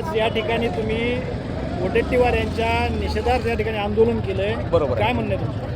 ठिकाणी तुम्ही वडेट्टीवार यांच्या निषेधार्थ या ठिकाणी आंदोलन केलंय बरोबर. काय म्हणणं आहे तुमचं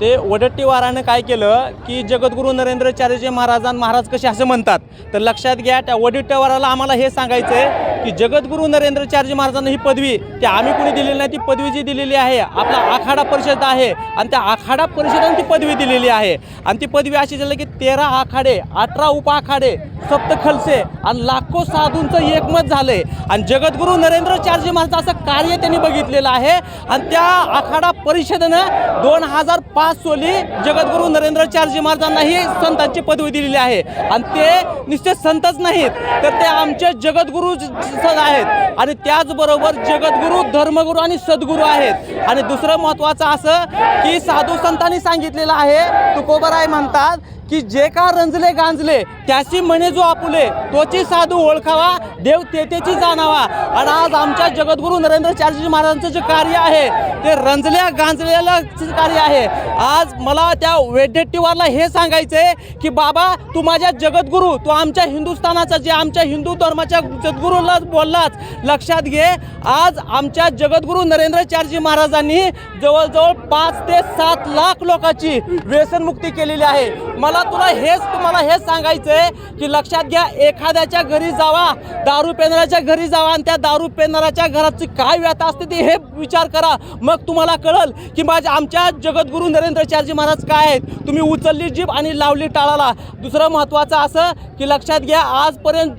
ते वडट्टीवारानं काय केलं की जगद्गुरू नरेंद्राचार्यजी महाराजां महाराज कसे असं म्हणतात. तर लक्षात घ्या त्या वडट्टीवाराला आम्हाला हे सांगायचं आहे की जगद्गुरू नरेंद्रचार्यजी महाराजांना ही पदवी ती आम्ही कुणी दिलेली नाही ती पदवी जी दिलेली आहे आपला आखाडा परिषद आहे. आणि त्या आखाडा परिषदेने ती पदवी दिलेली आहे. आणि ती पदवी अशी झाली की तेरा आखाडे अठरा उपआखाडे सप्त खलसे आणि लाखो साधूंचं एकमत झालंय. आणि जगद्गुरू नरेंद्रचार्यजी महाराज असं कार्य त्यांनी बघितलेलं आहे. आणि त्या आखाडा परिषदेनं दोन हजार पाच सोली जगद्गुरू नरेंद्रचार्यजी महाराजांनाही संतांची पदवी दिलेली आहे. आणि ते नुसते संतच नाहीत तर ते आमचे जगद्गुरू ज- आहेत. आणि त्याचबरोबर जगद्गुरू धर्मगुरू आणि सद्गुरू आहेत. आणि दुसरं महत्त्वाचं असं की साधू संतांनी सांगितलेलं आहे तुकोबराय म्हणतात की जे का रंजले गांजले त्याची म्हणे जो आपुले तोची साधू ओळखावा देव तेथेची जाणावा. आणि आज आमच्या जगद्गुरू नरेंद्रचार्यजी महाराजांचं जे कार्य आहे ते रंजल्या गांजलेलं कार्य आहे. आज मला त्या वेडेट्टीवारला हे सांगायचं आहे की बाबा तू माझ्या जगद्गुरू तू आमच्या हिंदुस्थानाचा जे आमच्या हिंदू धर्माच्या जगद्गुरूला बोललाच लक्षात घे. आज आमच्या जगद्गुरू नरेंद्रचार्यजी महाराजांनी जवळजवळ पाच ते सात लाख लोकांची व्यसनमुक्ती केलेली आहे. मला तुला हेच तुम्हाला हेच सांगायचं आहे की लक्षात घ्या एखाद्याच्या घरी जावा दारू पेनाऱ्याच्या घरी जावा आणि त्या दारू पेनाऱ्याच्या घराची काय व्यथा असते ते हे विचार करा. मग तुम्हाला कळल की माझ्या आमच्या जगद्गुरू नरेंद्रचार्यजी महाराज काय आहेत? तुम्ही उचलली जीभ आणि लावली टाळाला. दुसरं महत्त्वाचं असं की लक्षात घ्या आजपर्यंत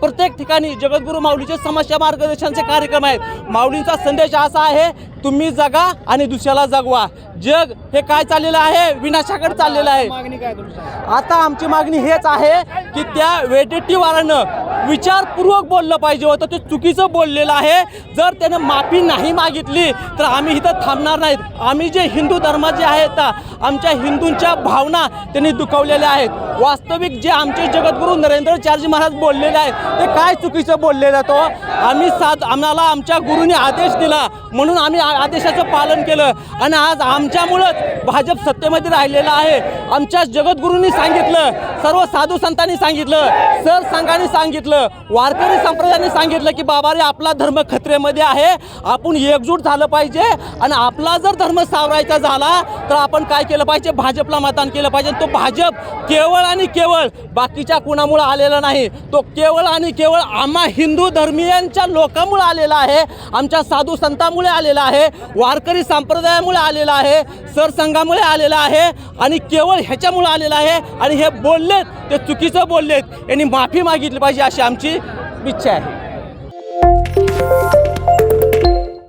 प्रत्येक ठिकाणी जगद्गुरू माऊलीचे समस्या मार्गदर्शनाचे कार्यक्रम आहेत. माऊलींचा संदेश असा आहे तुम्ही जगा आणि दुसऱ्याला जगवा. जग हे काय चाललेलं आहे? विनाशाकडे चाललेलं आहे. आता आमची मागणी हेच आहे की त्या वेटेटीवारानं विचारपूर्वक बोललं पाहिजे होतं. ते चुकीचं बोललेलं आहे. जर त्यानं माफी नाही मागितली तर आम्ही इथं थांबणार नाहीत. आम्ही जे हिंदू धर्माचे आहेत आमच्या हिंदूंच्या भावना त्यांनी दुखवलेल्या आहेत. वास्तविक जे आमचे जगद्गुरू नरेंद्रचार्यजी महाराज बोललेले आहेत ते काय चुकीचं बोललेलं तो? आम्ही साध आम्हाला आमच्या गुरुनी आदेश दिला. म्हणून आम्ही आ- आदेशाचं पालन केलं. आणि आज आमच्यामुळंच भाजप सत्तेमध्ये राहिलेलं आहे. आमच्या जगद्गुरूंनी सांगितलं सर्व साधू संतांनी सांगितलं सर संघाने सांगितलं वारकरी संप्रदायाने सांगितलं की बाबा रे आपला धर्म खतरेमध्ये आहे. आपण एकजूट झालं पाहिजे आणि आपला जर धर्म सावरायचा झाला तर आपण काय केलं पाहिजे? भाजपला मतदान केलं पाहिजे. तो भाजप केवळ आणि केवळ बाकीच्या कुणामुळं आलेला नाही. तो केवळ आणि केवळ आम्हा हिंदू धर्मीयांच्या लोकांमुळे आलेला आहे. आमच्या साधू संतांमुळे आलेला आहे. वारकरी संप्रदायामुळे आलेला आहे. सरसंघामुळे आलेला आहे आणि केवळ ह्याच्यामुळे आलेलं आहे आणि हे बोललेत ते चुकीचं बोललेत. यांनी माफी मागितली पाहिजे अशी आमची इच्छा आहे.